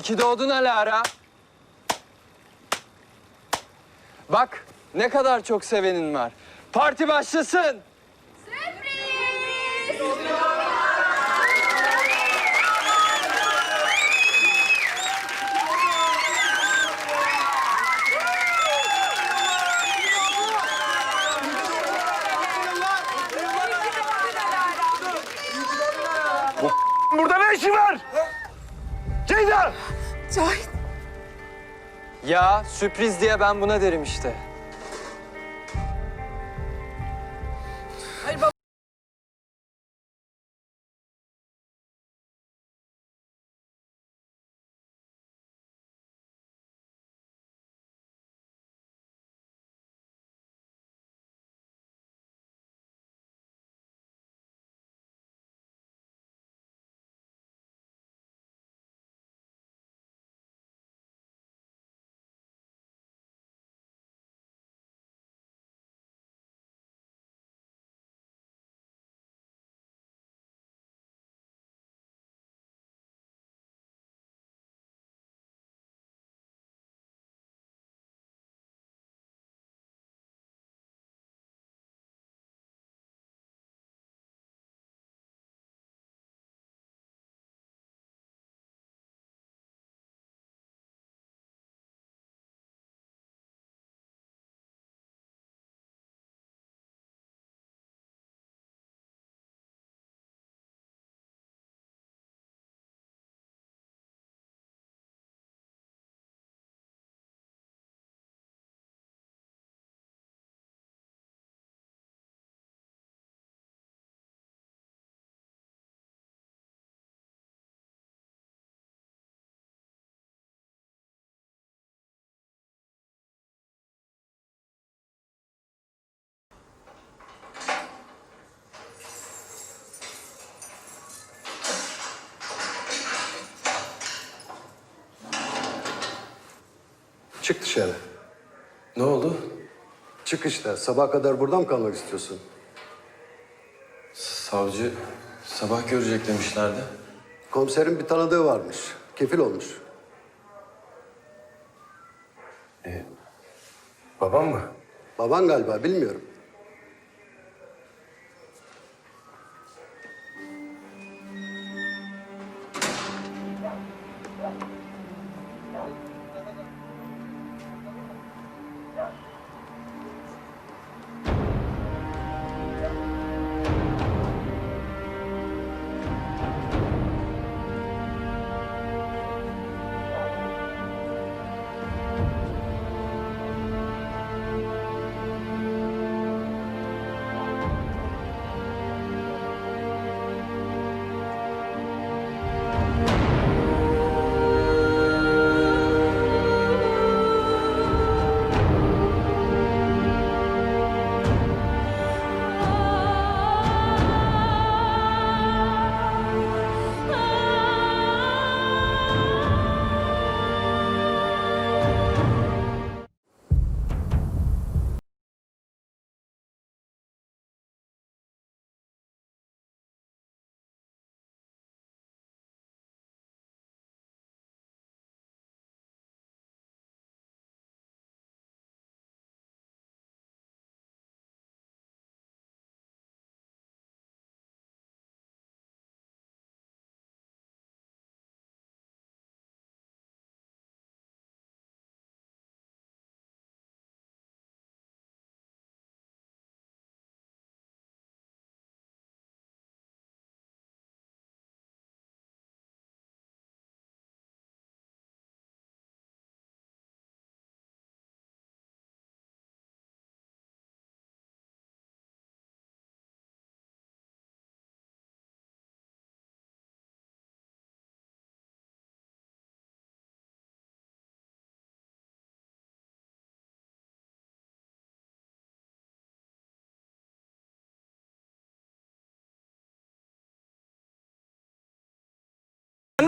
İyi ki doğdun Alara. Bak ne kadar çok sevenin var. Parti başlasın. Burada ne işin var? Cahit. Ya sürpriz diye ben buna derim işte. Çık dışarı. Ne oldu? Çık işte. Sabah kadar burada mı kalmak istiyorsun? Savcı sabah görecek demişlerdi. Komiserin bir tanıdığı varmış. Kefil olmuş. Babam mı? Baban galiba bilmiyorum.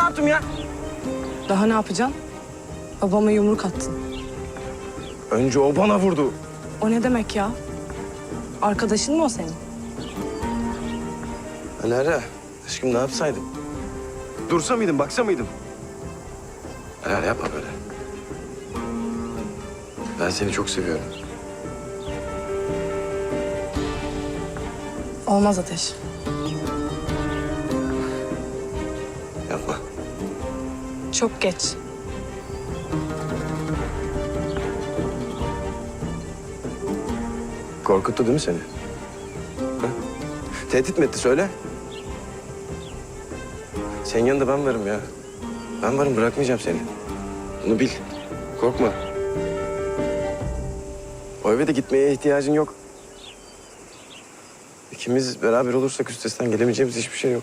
Ne yaptım ya? Daha ne yapacaksın? Babama yumruk attın. Önce o bana vurdu. O ne demek ya? Arkadaşın mı o senin? Alara, aşkım ne yapsaydım? Dursa mıydım, baksa mıydım? Hayal yapma böyle. Ben seni çok seviyorum. Olmaz Ateş. Yapma. Çok geç. Korkuttu değil mi seni? Ha? Tehdit mi etti söyle? Senin yanında ben varım ya. Ben varım bırakmayacağım seni. Bunu bil. Korkma. O eve de gitmeye ihtiyacın yok. İkimiz beraber olursak üstesinden gelemeyeceğimiz hiçbir şey yok.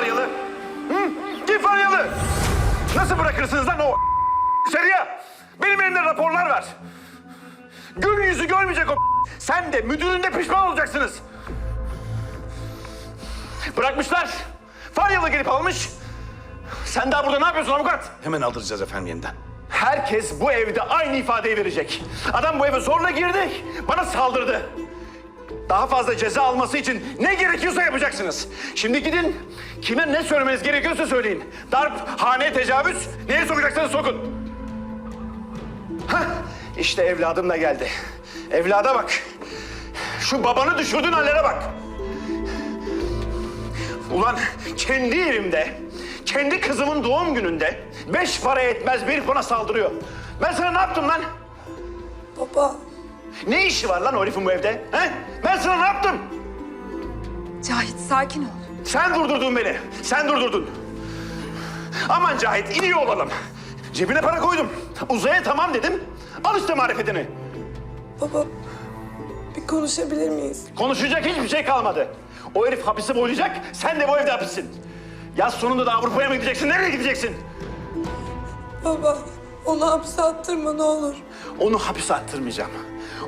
Faryalı? Hı? Kim Faryalı? Nasıl bırakırsınız lan o Seriya? Benim elimde raporlar var. Gün yüzü görmeyecek o Sen de müdürün de pişman olacaksınız. Bırakmışlar. Faryalı gelip almış. Sen daha burada ne yapıyorsun avukat? Hemen aldıracağız efendim yeniden. Herkes bu evde aynı ifadeyi verecek. Adam bu eve zorla girdi, bana saldırdı. Daha fazla ceza alması için ne gerekiyorsa yapacaksınız. Şimdi gidin, kime ne söylemeniz gerekiyorsa söyleyin. Darp, hane tecavüz, neye sokacaksanız sokun. Hah, işte evladım da geldi. Evlada bak. Şu babanı düşürdüğün hallere bak. Ulan kendi evimde, kendi kızımın doğum gününde beş para etmez bir bana saldırıyor. Ben sana ne yaptım lan? Baba. Ne işi var lan o herifin bu evde? He? Ben sana ne yaptım? Cahit sakin ol. Sen durdurdun beni. Sen durdurdun. Aman Cahit iyi olalım. Cebine para koydum. Uzaya tamam dedim. Al işte marifetini. Baba bir konuşabilir miyiz? Konuşacak hiçbir şey kalmadı. O herif hapisi boylayacak, sen de bu evde hapissin. Yaz sonunda da Avrupa'ya mı gideceksin, nereye gideceksin? Baba onu hapse attırma ne olur. Onu hapise attırmayacağım.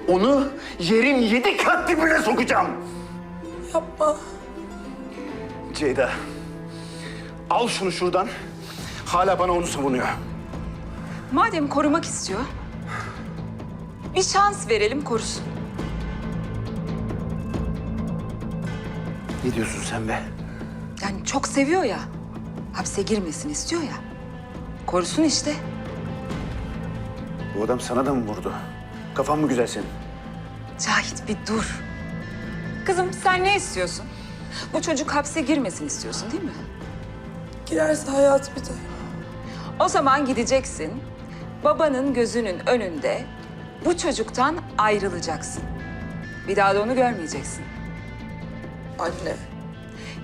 Onu yerin yedi kat dibine sokacağım. Yapma. Ceyda, al şunu şuradan. Hala bana onu savunuyor. Madem korumak istiyor, bir şans verelim korusun. Ne diyorsun sen be? Yani çok seviyor ya, hapse girmesin istiyor ya. Korusun işte. Bu adam sana da mı vurdu? Kafan mı güzel senin? Cahit bir dur. Kızım sen ne istiyorsun? Bu çocuk hapse girmesin istiyorsun değil mi? Girerse hayat biter. O zaman gideceksin, babanın gözünün önünde bu çocuktan ayrılacaksın. Bir daha da onu görmeyeceksin. Anne.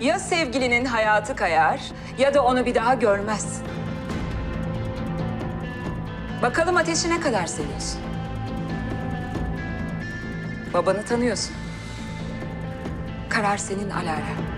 Ya sevgilinin hayatı kayar ya da onu bir daha görmezsin. Bakalım ateşi ne kadar seviyorsun? Babanı tanıyorsun. Karar senin Alara.